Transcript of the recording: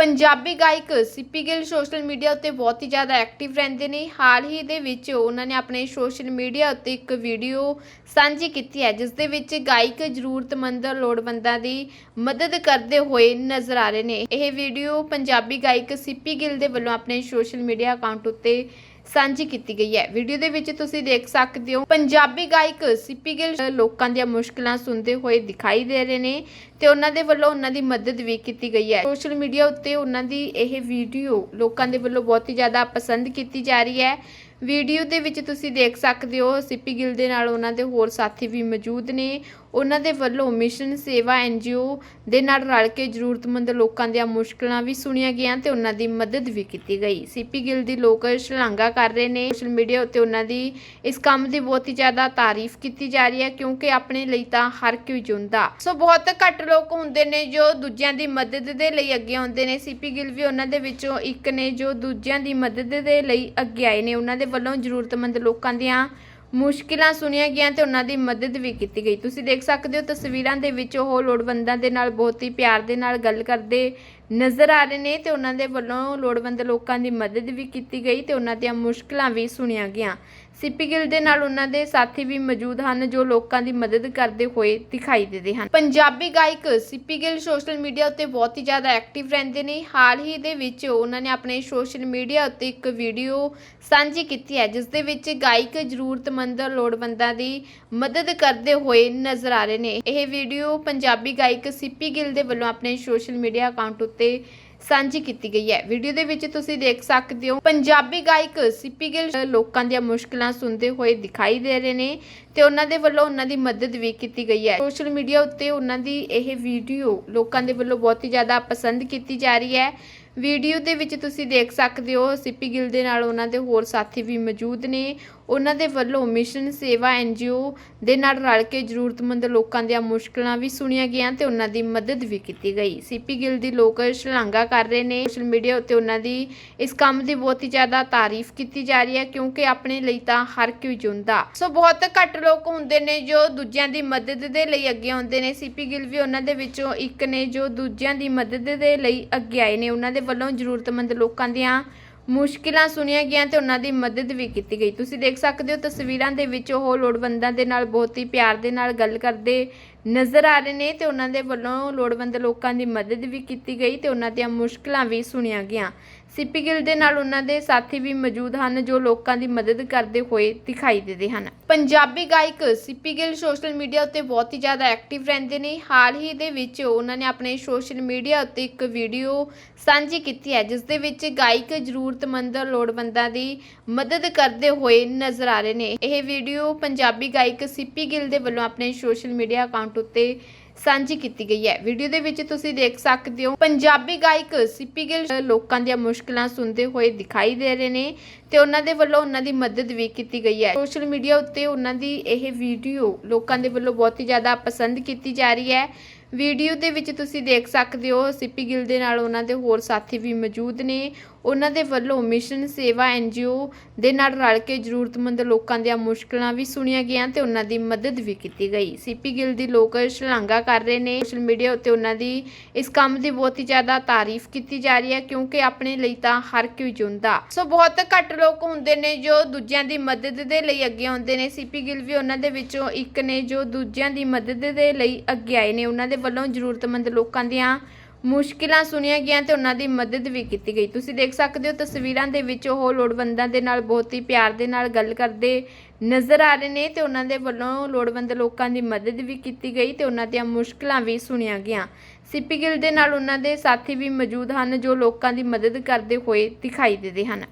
ਪੰਜਾਬੀ ਗਾਇਕ ਸਿੱਪੀ Gill social media ਉੱਤੇ ਬਹੁਤ ਹੀ ਜ਼ਿਆਦਾ ਐਕਟਿਵ ਰਹਿੰਦੇ ਨੇ। ਹਾਲ ਹੀ ਦੇ ਵਿੱਚ ਉਹਨਾਂ ਨੇ ਆਪਣੇ ਸੋਸ਼ਲ ਮੀਡੀਆ ਉੱਤੇ ਇੱਕ ਵੀਡੀਓ ਸਾਂਝੀ ਕੀਤੀ ਹੈ ਜਿਸ ਦੇ ਵਿੱਚ ਗਾਇਕ ਜ਼ਰੂਰਤਮੰਦ, ਲੋੜਵੰਦਾਂ ਦੀ ਮਦਦ ਕਰਦੇ ਹੋਏ ਨਜ਼ਰ ਆ ਰਹੇ ਨੇ। ਇਹ ਵੀਡੀਓ ਪੰਜਾਬੀ ਗਾਇਕ ਸਿੱਪੀ ਗਿੱਲ ਦੇ ਵੱਲੋਂ ਆਪਣੇ ਸੋਸ਼ਲ ਮੀਡੀਆ ਅਕਾਊਂਟ ਉੱਤੇ ਸਾਂਝੀ ਕੀਤੀ ਗਈ ਹੈ। ਵੀਡੀਓ ਦੇ ਵਿੱਚ ਤੁਸੀਂ ਦੇਖ ਸਕਦੇ ਹੋ, ਪੰਜਾਬੀ ਗਾਇਕ ਸਿੱਪੀ ਗਿੱਲ ਲੋਕਾਂ ਦੀਆਂ ਮੁਸ਼ਕਲਾਂ ਸੁਣਦੇ ਹੋਏ ਦਿਖਾਈ ਦੇ ਰਹੇ ਨੇ ਤੇ ਉਹਨਾਂ ਦੇ ਵੱਲੋਂ ਉਹਨਾਂ ਦੀ ਮਦਦ ਵੀ ਕੀਤੀ ਗਈ ਹੈ। ਸੋਸ਼ਲ ਮੀਡੀਆ ਉੱਤੇ ਉਹਨਾਂ ਦੀ ਇਹ ਵੀਡੀਓ ਲੋਕਾਂ ਦੇ ਵੱਲੋਂ ਬਹੁਤ ਹੀ ਜ਼ਿਆਦਾ ਪਸੰਦ ਕੀਤੀ ਜਾ ਰਹੀ ਹੈ। ਵੀਡੀਓ ਦੇ ਵਿੱਚ ਤੁਸੀਂ ਦੇਖ ਸਕਦੇ ਹੋ, ਸਿੱਪੀ ਗਿੱਲ ਦੇ ਨਾਲ ਉਹਨਾਂ ਦੇ ਹੋਰ ਸਾਥੀ ਵੀ ਮੌਜੂਦ ਨੇ। ਉਹਨਾਂ ਦੇ ਵੱਲੋਂ ਮਿਸ਼ਨ ਸੇਵਾ ਐਨਜੀਓ ਦੇ ਨਾਲ ਰਲ ਕੇ ਜ਼ਰੂਰਤਮੰਦ ਲੋਕਾਂ ਦੀਆਂ ਮੁਸ਼ਕਲਾਂ ਵੀ ਸੁਣੀਆਂ ਗਈਆਂ ਤੇ ਉਹਨਾਂ ਦੀ ਮਦਦ ਵੀ ਕੀਤੀ ਗਈ। ਸਿੱਪੀ ਗਿੱਲ ਦੀ ਲੋਕ ਸ਼ਲਾਘਾ ਕਰ ਰਹੇ ਨੇ। ਸੋਸ਼ਲ ਮੀਡੀਆ ਉੱਤੇ ਉਹਨਾਂ ਦੀ ਇਸ ਕੰਮ ਦੀ ਬਹੁਤ ਹੀ ਜ਼ਿਆਦਾ ਤਾਰੀਫ ਕੀਤੀ ਜਾ ਰਹੀ ਹੈ, ਕਿਉਂਕਿ ਆਪਣੇ ਲਈ ਤਾਂ ਹਰ ਕੋਈ ਜਿਉਂਦਾ। ਸੋ ਬਹੁਤ ਘੱਟ ਲੋਕ ਹੁੰਦੇ ਨੇ ਜੋ ਦੂਜਿਆਂ ਦੀ ਮਦਦ ਦੇ ਲਈ ਅੱਗੇ ਆਉਂਦੇ ਨੇ। ਸਿੱਪੀ ਗਿੱਲ ਵੀ ਉਹਨਾਂ ਦੇ ਵਿੱਚੋਂ ਇੱਕ ਨੇ ਜੋ ਦੂਜਿਆਂ ਦੀ ਮਦਦ ਦੇ ਲਈ ਅੱਗੇ ਆਏ ਨੇ। ਉਹਨਾਂ ਦੇ ਵੱਲੋਂ ਜ਼ਰੂਰਤਮੰਦ ਲੋਕਾਂ ਦੀਆਂ ਮੁਸ਼ਕਿਲਾਂ ਸੁਣੀਆਂ ਗਈਆਂ ਤੇ ਉਹਨਾਂ ਦੀ ਮਦਦ ਵੀ ਕੀਤੀ ਗਈ। ਤੁਸੀਂ ਦੇਖ ਸਕਦੇ ਹੋ ਤਸਵੀਰਾਂ ਦੇ ਵਿੱਚ ਉਹ ਲੋੜਵੰਦਾਂ ਦੇ ਨਾਲ, ਬਹੁਤ ਹੀ ਪਿਆਰ ਦੇ ਨਾਲ ਗੱਲ ਕਰਦੇ ਨਜ਼ਰ ਆ ਰਹੇ ਨੇ ਤੇ ਉਹਨਾਂ ਦੇ ਵੱਲੋਂ ਲੋੜਵੰਦ ਲੋਕਾਂ ਦੀ ਮਦਦ ਵੀ ਕੀਤੀ ਗਈ ਤੇ ਉਹਨਾਂ ਦੀਆਂ ਮੁਸ਼ਕਲਾਂ ਵੀ ਸੁਣੀਆਂ ਗਈਆਂ। ਸਿੱਪੀ ਗਿੱਲ ਦੇ ਨਾਲ ਉਹਨਾਂ ਦੇ ਸਾਥੀ ਵੀ ਮੌਜੂਦ ਹਨ ਜੋ ਲੋਕਾਂ ਦੀ ਮਦਦ ਕਰਦੇ ਹੋਏ ਦਿਖਾਈ ਦਿੰਦੇ ਹਨ। ਪੰਜਾਬੀ ਗਾਇਕ ਸਿੱਪੀ ਗਿੱਲ ਸੋਸ਼ਲ ਮੀਡੀਆ ਉੱਤੇ ਬਹੁਤ ਹੀ ਜ਼ਿਆਦਾ ਐਕਟਿਵ ਰਹਿੰਦੇ ਨੇ। ਹਾਲ ਹੀ ਦੇ ਵਿੱਚ ਉਹਨਾਂ ਨੇ ਆਪਣੇ ਸੋਸ਼ਲ ਮੀਡੀਆ ਉੱਤੇ ਇੱਕ ਵੀਡੀਓ ਸਾਂਝੀ ਕੀਤੀ ਹੈ, ਜਿਸ ਦੇ ਵਿੱਚ ਗਾਇਕ ਜ਼ਰੂਰਤਮੰਦ ਲੋੜਵੰਦਾਂ ਦੀ ਮਦਦ ਕਰਦੇ ਹੋਏ ਨਜ਼ਰ ਆ ਰਹੇ ਨੇ। ਇਹ ਵੀਡੀਓ ਪੰਜਾਬੀ ਗਾਇਕ ਸਿੱਪੀ ਗਿੱਲ ਦੇ ਵੱਲੋਂ ਆਪਣੇ ਸੋਸ਼ਲ ਮੀਡੀਆ ਅਕਾਊਂਟ ਉੱਤੇ ਸਾਂਝੀ ਕੀਤੀ ਗਈ ਹੈ। ਵੀਡੀਓ ਦੇ ਵਿੱਚ ਤੁਸੀਂ ਦੇਖ ਸਕਦੇ ਹੋ, ਪੰਜਾਬੀ ਗਾਇਕ ਸਿੱਪੀ ਗਿੱਲ ਲੋਕਾਂ ਦੀਆਂ ਮੁਸ਼ਕਲਾਂ ਸੁਣਦੇ ਹੋਏ ਦਿਖਾਈ ਦੇ ਰਹੇ ਨੇ ਤੇ ਉਹਨਾਂ ਦੇ ਵੱਲੋਂ ਉਹਨਾਂ ਦੀ ਮਦਦ ਵੀ ਕੀਤੀ ਗਈ ਹੈ। ਸੋਸ਼ਲ ਮੀਡੀਆ ਉੱਤੇ ਉਹਨਾਂ ਦੀ ਇਹ ਵੀਡੀਓ ਲੋਕਾਂ ਦੇ ਵੱਲੋਂ ਬਹੁਤ ਹੀ ਜ਼ਿਆਦਾ ਪਸੰਦ ਕੀਤੀ ਜਾ ਰਹੀ ਹੈ। ਵੀਡੀਓ ਦੇ ਵਿੱਚ ਤੁਸੀਂ ਦੇਖ ਸਕਦੇ ਹੋ, ਸਿੱਪੀ ਗਿੱਲ ਦੇ ਨਾਲ ਉਹਨਾਂ ਦੇ ਹੋਰ ਸਾਥੀ ਵੀ ਮੌਜੂਦ ਨੇ। ਉਹਨਾਂ ਦੇ ਵੱਲੋਂ ਮਿਸ਼ਨ ਸੇਵਾ ਐਨਜੀਓ ਦੇ ਨਾਲ ਰਲ ਕੇ ਜ਼ਰੂਰਤਮੰਦ ਲੋਕਾਂ ਦੀਆਂ ਮੁਸ਼ਕਲਾਂ ਵੀ ਸੁਣੀਆਂ ਗਈਆਂ ਤੇ ਉਹਨਾਂ ਦੀ ਮਦਦ ਵੀ ਕੀਤੀ ਗਈ। ਸਿੱਪੀ ਗਿੱਲ ਦੀ ਲੋਕ ਸ਼ਲਾਘਾ ਕਰ ਰਹੇ ਨੇ। ਸੋਸ਼ਲ ਮੀਡੀਆ ਉੱਤੇ ਉਹਨਾਂ ਦੀ ਇਸ ਕੰਮ ਦੀ ਬਹੁਤ ਹੀ ਜ਼ਿਆਦਾ ਤਾਰੀਫ ਕੀਤੀ ਜਾ ਰਹੀ ਹੈ ਕਿਉਂਕਿ ਆਪਣੇ ਲਈ ਤਾਂ ਹਰ ਕੋਈ ਜਿਉਂਦਾ। ਸੋ ਬਹੁਤ ਘੱਟ ਲੋਕ ਹੁੰਦੇ ਨੇ ਜੋ ਦੂਜਿਆਂ ਦੀ ਮਦਦ ਦੇ ਲਈ ਅੱਗੇ ਆਉਂਦੇ ਨੇ। ਸਿੱਪੀ ਗਿੱਲ ਵੀ ਉਹਨਾਂ ਦੇ ਵਿੱਚੋਂ ਇੱਕ ਨੇ ਜੋ ਦੂਜਿਆਂ ਦੀ ਮਦਦ ਦੇ ਲਈ ਅੱਗੇ ਆਏ ਨੇ। ਉਹਨਾਂ ਦੇ ਵੱਲੋਂ ਜ਼ਰੂਰਤਮੰਦ ਲੋਕਾਂ ਦੀਆਂ ਮੁਸ਼ਕਿਲਾਂ ਸੁਣੀਆਂ ਗਈਆਂ ਤੇ ਉਹਨਾਂ ਦੀ ਮਦਦ ਵੀ ਕੀਤੀ ਗਈ। ਤੁਸੀਂ ਦੇਖ ਸਕਦੇ ਹੋ ਤਸਵੀਰਾਂ ਦੇ ਵਿੱਚ ਉਹ ਲੋੜਵੰਦਾਂ ਦੇ ਨਾਲ ਬਹੁਤ ਹੀ ਪਿਆਰ ਦੇ ਨਾਲ ਗੱਲ ਕਰਦੇ ਨਜ਼ਰ ਆ ਰਹੇ ਨੇ ਤੇ ਉਹਨਾਂ ਦੇ ਵੱਲੋਂ ਲੋੜਵੰਦ ਲੋਕਾਂ ਦੀ ਮਦਦ ਵੀ ਕੀਤੀ ਗਈ ਤੇ ਉਹਨਾਂ ਦੀਆਂ ਮੁਸ਼ਕਿਲਾਂ ਵੀ ਸੁਣੀਆਂ ਗਈਆਂ। ਸਿੱਪੀ ਗਿੱਲ ਦੇ ਨਾਲ ਉਹਨਾਂ ਦੇ ਸਾਥੀ ਵੀ ਮੌਜੂਦ ਹਨ ਜੋ ਲੋਕਾਂ ਦੀ ਮਦਦ ਕਰਦੇ ਹੋਏ ਦਿਖਾਈ ਦਿੰਦੇ ਹਨ। ਪੰਜਾਬੀ ਗਾਇਕ ਸਿੱਪੀ ਗਿੱਲ ਸੋਸ਼ਲ ਮੀਡੀਆ ਉੱਤੇ ਬਹੁਤ ਹੀ ਜ਼ਿਆਦਾ ਐਕਟਿਵ ਰਹਿੰਦੇ ਨੇ। ਹਾਲ ਹੀ ਦੇ ਵਿੱਚ ਉਹਨਾਂ ਨੇ ਆਪਣੇ ਸੋਸ਼ਲ ਮੀਡੀਆ ਉੱਤੇ ਇੱਕ ਵੀਡੀਓ ਸਾਂਝੀ ਕੀਤੀ ਹੈ, ਜਿਸ ਦੇ ਵਿੱਚ ਗਾਇਕ ਜ਼ਰੂਰਤਮੰਦ ਲੋੜਵੰਦਾਂ ਦੀ ਮਦਦ ਕਰਦੇ ਹੋਏ ਨਜ਼ਰ ਆ ਰਹੇ ਨੇ। ਇਹ ਵੀਡੀਓ ਪੰਜਾਬੀ ਗਾਇਕ ਸਿੱਪੀ ਗਿੱਲ ਦੇ ਵੱਲੋਂ ਆਪਣੇ ਸੋਸ਼ਲ ਮੀਡੀਆ ਅਕਾਊਂਟ ਉੱਤੇ ਸਾਂਝੀ ਕੀਤੀ ਗਈ ਹੈ। ਵੀਡੀਓ ਦੇ ਵਿੱਚ ਤੁਸੀਂ ਦੇਖ ਸਕਦੇ ਹੋ, ਪੰਜਾਬੀ ਗਾਇਕ ਸਿੱਪੀ ਗਿੱਲ ਲੋਕਾਂ ਦੀਆਂ ਮੁਸ਼ਕਲਾਂ ਸੁਣਦੇ ਹੋਏ ਦਿਖਾਈ ਦੇ ਰਹੇ ਨੇ ਤੇ ਉਹਨਾਂ ਦੇ ਵੱਲੋਂ ਉਹਨਾਂ ਦੀ ਮਦਦ ਵੀ ਕੀਤੀ ਗਈ ਹੈ। ਸੋਸ਼ਲ ਮੀਡੀਆ ਉੱਤੇ ਉਹਨਾਂ ਦੀ ਇਹ ਵੀਡੀਓ ਲੋਕਾਂ ਦੇ ਵੱਲੋਂ ਬਹੁਤ ਹੀ ਜ਼ਿਆਦਾ ਪਸੰਦ ਕੀਤੀ ਜਾ ਰਹੀ ਹੈ। ਵੀਡੀਓ ਦੇ ਵਿੱਚ ਤੁਸੀਂ ਦੇਖ ਸਕਦੇ ਹੋ ਸਿੱਪੀ ਗਿੱਲ ਦੇ ਨਾਲ ਉਹਨਾਂ ਦੇ ਹੋਰ ਸਾਥੀ ਵੀ ਮੌਜੂਦ ਨੇ। ਉਹਨਾਂ ਦੇ ਵੱਲੋਂ ਮਿਸ਼ਨ ਸੇਵਾ ਐਨਜੀਓ ਦੇ ਨਾਲ ਰਲ ਕੇ ਜ਼ਰੂਰਤਮੰਦ ਲੋਕਾਂ ਦੀਆਂ ਮੁਸ਼ਕਲਾਂ ਵੀ ਸੁਣੀਆਂ ਗਈਆਂ ਤੇ ਉਹਨਾਂ ਦੀ ਮਦਦ ਵੀ ਕੀਤੀ ਗਈ। ਸਿੱਪੀ ਗਿੱਲ ਦੀ ਲੋਕ ਸ਼ਲਾਘਾ ਕਰ ਰਹੇ ਨੇ। ਸੋਸ਼ਲ ਮੀਡੀਆ ਉੱਤੇ ਉਹਨਾਂ ਦੀ ਇਸ ਕੰਮ ਦੀ ਬਹੁਤ ਹੀ ਜ਼ਿਆਦਾ ਤਾਰੀਫ ਕੀਤੀ ਜਾ ਰਹੀ ਹੈ ਕਿਉਂਕਿ ਆਪਣੇ ਲਈ ਤਾਂ ਹਰ ਕੋਈ ਜਿਉਂਦਾ। ਸੋ ਬਹੁਤ ਘੱਟ ਲੋਕ ਹੁੰਦੇ ਨੇ ਜੋ ਦੂਜਿਆਂ ਦੀ ਮਦਦ ਦੇ ਲਈ ਅੱਗੇ ਆਉਂਦੇ ਨੇ। ਸਿੱਪੀ ਗਿੱਲ ਵੀ ਉਹਨਾਂ ਦੇ ਵਿੱਚੋਂ ਇੱਕ ਨੇ ਜੋ ਦੂਜਿਆਂ ਦੀ ਮਦਦ ਦੇ ਲਈ ਅੱਗੇ ਆਏ ਨੇ। ਉਹਨਾਂ ਦੇ ਵੱਲੋਂ ਜ਼ਰੂਰਤਮੰਦ ਲੋਕਾਂ ਦੀਆਂ ਮੁਸ਼ਕਿਲਾਂ ਸੁਣੀਆਂ ਗਈਆਂ ਤੇ ਉਹਨਾਂ ਦੀ ਮਦਦ ਵੀ ਕੀਤੀ ਗਈ। ਤੁਸੀਂ ਦੇਖ ਸਕਦੇ ਹੋ ਤਸਵੀਰਾਂ ਦੇ ਵਿੱਚ ਉਹ ਲੋੜਵੰਦਾਂ ਦੇ ਨਾਲ ਬਹੁਤ ਹੀ ਪਿਆਰ ਦੇ ਨਾਲ ਗੱਲ ਕਰਦੇ ਨਜ਼ਰ ਆ ਰਹੇ ਨੇ ਤੇ ਉਹਨਾਂ ਦੇ ਵੱਲੋਂ ਲੋੜਵੰਦ ਲੋਕਾਂ ਦੀ ਮਦਦ ਵੀ ਕੀਤੀ ਗਈ ਤੇ ਉਹਨਾਂ ਦੀਆਂ ਮੁਸ਼ਕਲਾਂ ਵੀ ਸੁਣੀਆਂ ਗਈਆਂ। ਸਿੱਪੀ ਗਿੱਲ ਦੇ ਨਾਲ ਉਹਨਾਂ ਦੇ ਸਾਥੀ ਵੀ ਮੌਜੂਦ ਹਨ ਜੋ ਲੋਕਾਂ ਦੀ ਮਦਦ ਕਰਦੇ ਹੋਏ ਦਿਖਾਈ ਦਿੰਦੇ ਹਨ।